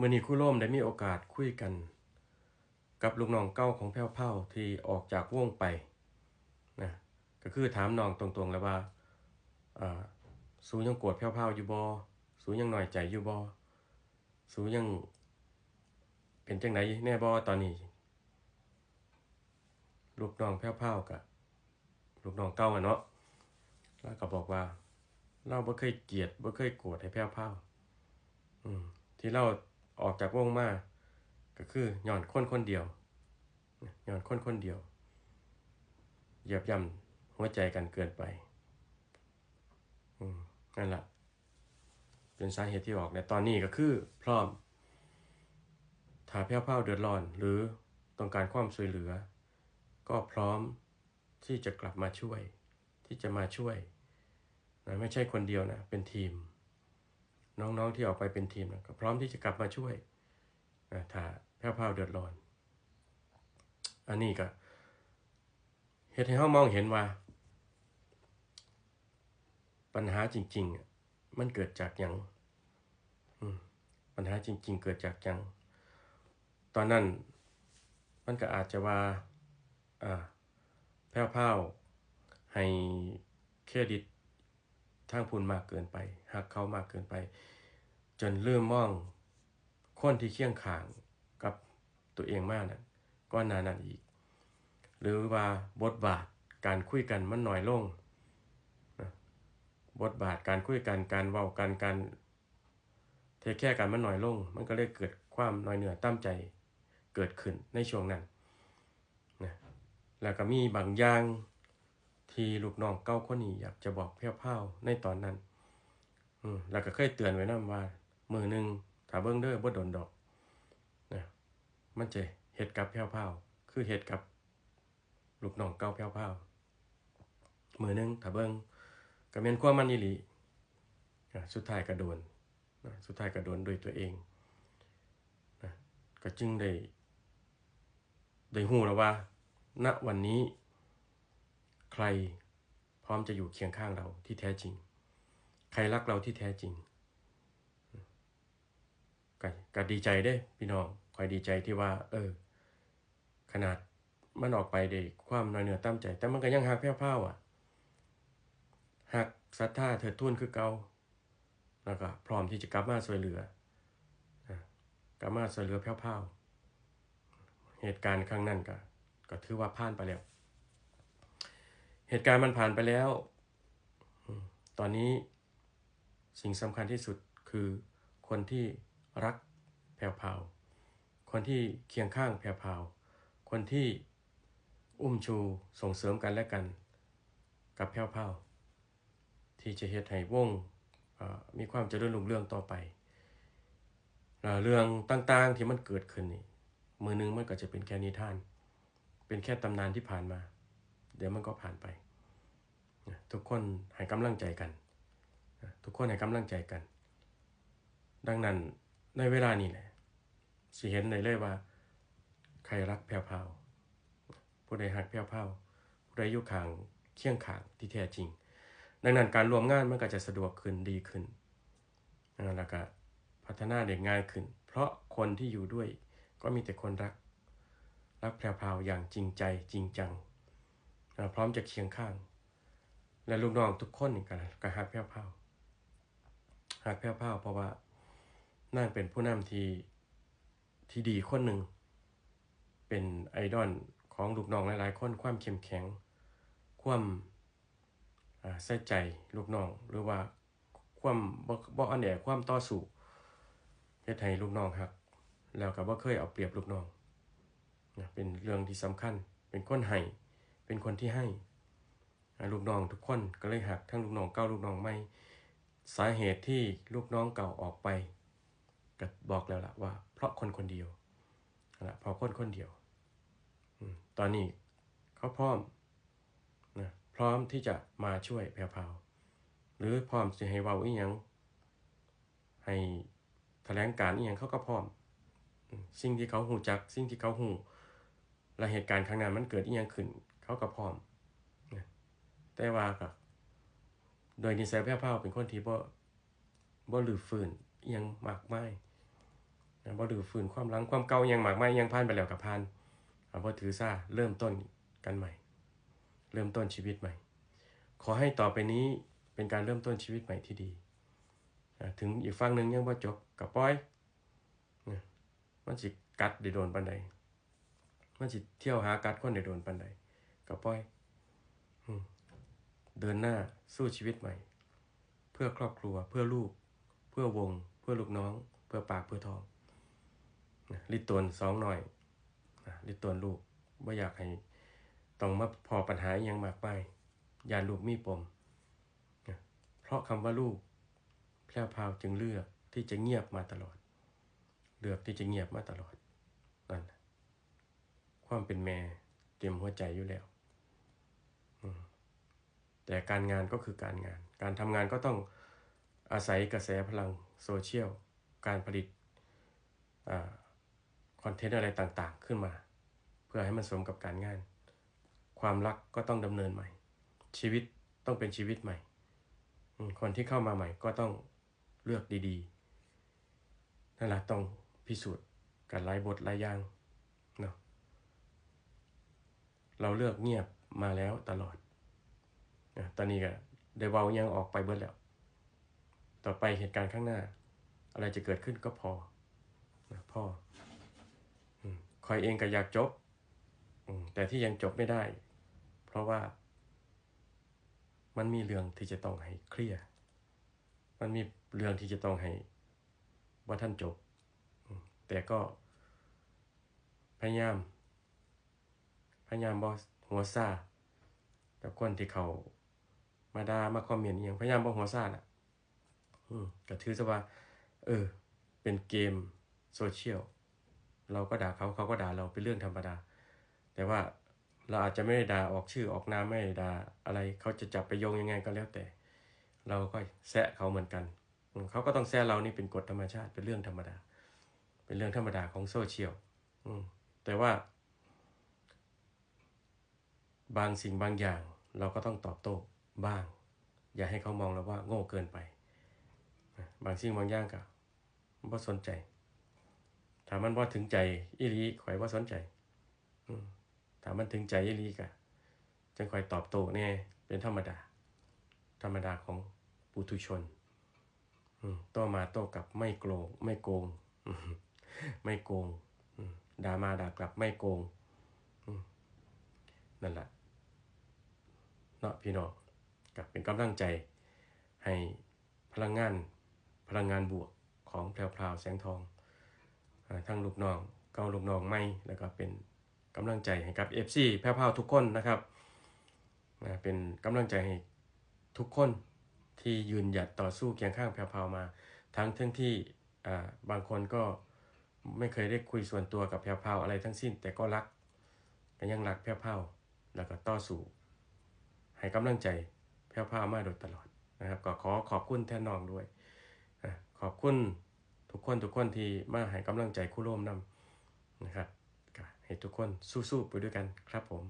มื่อนี้คู่ร่มได้มีโอกาสคุยกัน กับลูกน้องเก้าของแพ้วเผาที่ออกจากวงไปนะก็คือถามน้องตรงๆแล้วว่าอ่าสูยังโกรธแพ้วเผาอยู่บ่สูยังหน่อยใจอยู่บ่สูยังเป็นจังไดแน่บ่ตอนนี้ ลูกน้องแพ้วเผากับลูกน้องเก้าอะเนาะแล้วก็บอกว่า เราบ่เคยเกลียดบ่เคยโกรธให้แพ้วเผาอืมที่เรา ออกจากวงมาก็คือหย้อนคนคนเดียวหย้อนคนคนเดียวเหยียบย่ำหัวใจกันเกินไปอืมนั่นแหละเป็นสาเหตุที่ออกในตอนนี้ก็คือ พร้อมถ้าแพ้วเผาเดือดร้อน หรือต้องการความช่วยเหลือ ก็พร้อมที่จะกลับมาช่วย ที่จะมาช่วยนะไม่ใช่คนเดียวนะ เป็นทีม น้องๆที่ออกไปเป็นทีมนะก็พร้อมที่จะกลับมาช่วยนะถ้าแพ้วพราวเดือดร้อน อันนี้ก็เฮ็ดให้เฮามองเห็นว่า ปัญหาจริงๆอะมันเกิดจากยังปัญหาจริง ๆ เกิดจากยังตอนนั้นมันก็อาจจะว่าอ่าแพ้วพราวให้เครดิต ทางพูนมากเกินไปหักเขามากเกินไป จนเริ่มมองคนที่เคียงขางกับตัวเองมากนั้นก็นานนั้นอีก หรือว่าบทบาทการคุยกันมันน้อยลงนะบทบาทการคุยกันการเว้ากันการเทแค่กันมันน้อยลง มันก็เลยเกิดความน้อยเหนือตั้มใจเกิดขึ้นในช่วงนั้นนะแล้วก็มีบางอย่าง ที่ลูกน้องเก้าคนนี้อยากจะบอกแพ้วๆในตอนนั้น อืมแล้วก็เคยเตือนไว้นํว่า มือหนึ่งถ้าเบิ่งเด้อบ่โดนดอกนะมันจะเฮ็ดกับแพ้วๆคือเฮ็ดกับลูกน้องเก่าแพ้วๆมือหนึ่งถ้าเบิ่งก็แม่นความมันอีหลีอ่สุดท้ายก็โดนนะสุดท้ายก็โดนด้วยตัวเองนะก็จึงได้ได้ฮู้แล้วว่าณวันนี้ รพร้อมจะอยู่เคียงข้างเราที่แท้จริง ใครรักเราที่แท้จริงก็ก็ดีใจเด้พี่น้องคอยดีใจที่ว่า เออ ขนาดมันออกไปได้วยความน้อยเนื้อตั้มใจ แต่มันก็ยังหักแพ้วพราอะหักศรัทธาเถิดทุ่นคือเก่าแล้วก็พร้อมที่จะกลับมาช่วยเหลือกลับมาช่วยเหลือแพ้วพราเหตุการณ์ครั้งนั้นก็ก็ถือว่าผ่านไปแล้ว เหตุการณ์มันผ่านไปแล้ว ตอนนี้สิ่งสำคัญที่สุดคือคนที่รักแพรวพาวคนที่เคียงข้างแพรวพาวคนที่อุ้มชูส่งเสริมกันและกัน กับแพรวพาวที่จะเฮ็ดให้วงมีความเจริญรุ่งเรืองต่อไป เรื่องต่างๆที่มันเกิดขึ้นนี่มือหนึงมันก็จะเป็นแค่นิทาน เป็นแค่ตำนานที่ผ่านมา เดี๋ยวมันก็ผ่านไป ทุกคนให้กำลังใจกัน ทุกคนให้กำลังใจกัน ดังนั้นในเวลานี้แหละสิเห็นได้เลยว่า ใครรักแพรวพาวผู้ใดหักแพรวพาวผู้ใดอยู่ข้างเคียงข้างที่แท้จริง ดังนั้นการรวมงานมันก็จะสะดวกขึ้นดีขึ้นแล้วก็พัฒนาได้ง่ายขึ้น เพราะคนที่อยู่ด้วยก็มีแต่คนรัก รักแพรวพาวอย่างจริงใจจริงจัง นะพร้อมจะเคียงข้าง และลูกน้องทุกคนกันก็หักแพรวพราวหักแพรวพราวเพราะว่านั่นเป็นผู้นำที่ที่ดีคนหนึ่ง เป็นไอดอลของลูกน้องหลายๆคนความเข้มแข็ง ความใส่ใจลูกน้อง หรือว่าความบ่บ่อ่อนแอความต่อสู้เฮ็ดให้ลูกน้องฮักแล้วก็บ่เคยเอาเปรียบลูกน้องเป็นเรื่องที่สำคัญเป็นคนให้ เป็นคนที่ให้ลูกน้องทุกคนก็เลยหักทั้งลูกน้องเก่าลูกน้องใหม่สาเหตุที่ลูกน้องเก่าออกไปก็บอกแล้วล่ะว่า เพราะคนคนเดียวนั่นล่ะเพราะคนคนเดียวอตอนนี้เขาพร้อมนะพร้อมที่จะมาช่วยแพรวพราหรือพร้อมจะให้เว้าอีหยังให้แถลงการอีหยังเขาก็พร้อมอืมสิ่งที่เขาหูจัก สิ่งที่เขาหูและเหตุการณ์ครั้งนั้นมันเกิดอีหยังขึ้น เขาก็พร้อมนะแต่ว่าก็โดยนิสัยแพร่วพราเป็นคนที่บ่บ่หลือฟื้นยังมากไมายนะบ่ดื้อฟื้นความหลังความเก่ายังหมากไม้ยังผ่านไปแล้วกับผ่านเอาบ่ถือซาเริ่มต้นกันใหม่ เริ่มต้นชีวิตใหม่ ขอให้ต่อไปนี้เป็นการเริ่มต้นชีวิตใหม่ที่ดีถึงอีกฝั่งหนึ่งยังบ่จบกับปล่อยนมันสิกัดได้โดนปานใดมันสิเที่ยวหากัดคนได้โดนปานใด กับปล่อยเดินหน้าสู้ชีวิตใหม่ เพื่อครอบครัวเพื่อลูก เพื่อวง เพื่อลูกน้อง เพื่อปากเพื่อทองนะลิตรวนสองหน่อยนะลิตรวนลูกไม่อยากให้ต้องมาพอปัญหาอหยังมากไปยานลูกมีปมนะเพราะคำว่าลูกแพร่พาวจึงเลือกที่จะเงียบมาตลอด เลือกที่จะเงียบมาตลอดนั่นความเป็นแม่เต็มหัวใจอยู่แล้ว แต่การงานก็คือการงาน การทำงานก็ต้องอาศัยกระแสพลังโซเชียล การผลิตคอนเทนต์อะไรต่างๆ ขึ้นมา เพื่อให้มันสมกับการงาน ความรักก็ต้องดำเนินใหม่ ชีวิตต้องเป็นชีวิตใหม่ คนที่เข้ามาใหม่ก็ต้องเลือกดีๆนั่นแหละต้องพิสูจน์กันหลายบทหลายอย่างเนาะเราเลือกเงียบมาแล้วตลอด ตอนนี้ก็ได้เว้ายังออกไปเบิดแล้ว ต่อไปเหตุการณ์ข้างหน้า อะไรจะเกิดขึ้นก็พอนะพ่อคอยเองก็อยากจบ แต่ที่ยังจบไม่ได้ เพราะว่ามันมีเรื่องที่จะต้องให้เคลียร์ มันมีเรื่องที่จะต้องให้ว่าท่านจบ แต่ก็พยายาม พยายามบอหัวซากับคนที่เขา มาดามาคอมเมนต์อย่างพยายามบ่หัวซ่าน่ะอืมก็ถือซะว่า เออ เป็นเกมโซเชียลเราก็ด่าเขาเขาก็ด่าเราเป็นเรื่องธรรมดา แต่ว่าเราอาจจะไม่ได้ด่าออกชื่อออกนามไม่ได้ด่าอะไรเขาจะจับไปโยงยังไงก็แล้วแต่ เราก็แซะเขาเหมือนกันเขาก็ต้องแซะเรานี่เป็นกฎธรรมชาติเป็นเรื่องธรรมดา เป็นเรื่องธรรมดาของโซเชียลแต่ว่า บางสิ่งบางอย่างเราก็ต้องตอบโต้ บ้าง อย่าให้เขามองเราว่าโง่เกินไป บางสิ่งบางอย่างก็บ่สนใจถ้ามันบ่าถึงใจอีหลีข่อยบ่าสนใจถ้ามันถึงใจอีหลีก็จังค่อยตอบโต้แน่เป็นธรรมดา ธรรมดาของปุถุชนโต้มาโต้กลับไม่โกง ไม่โกง ไม่โกงด่ามาด่ากลับไม่โกงนั่นแหละเนาะพี่น้อง กับเป็นกำลังใจให้พลังงานพลังงานบวกของแพรวพราวแสงทองอทั้งลูกน้องเก้าลูกน้องไม่แล้วก็เป็นกำลังใจให้กับ FC แพรวพราวทุกคนนะครับเป็นกำลังใจให้ทุกคนที่ยืนหยัดต่อสู้เคียงข้างแพรวพราวมา ทั้งทั้งที่บางคนก็ไม่เคยได้คุยส่วนตัวกับแพรวพราวอะไรทั้งสิ้น แต่ก็รักก็ยังรักแพรวพราวแล้วก็ต่อสู้ให้กำลังใจ แพร่วพาวมาโดยตลอดนะครับ ก็ขอขอบคุณแทนน้องด้วยขอบคุณทุกคนทุกคนที่มาให้กำลังใจคู่ร่วมนำนะครับก็ให้ทุกคนสู้ๆไปด้วยกันครับผม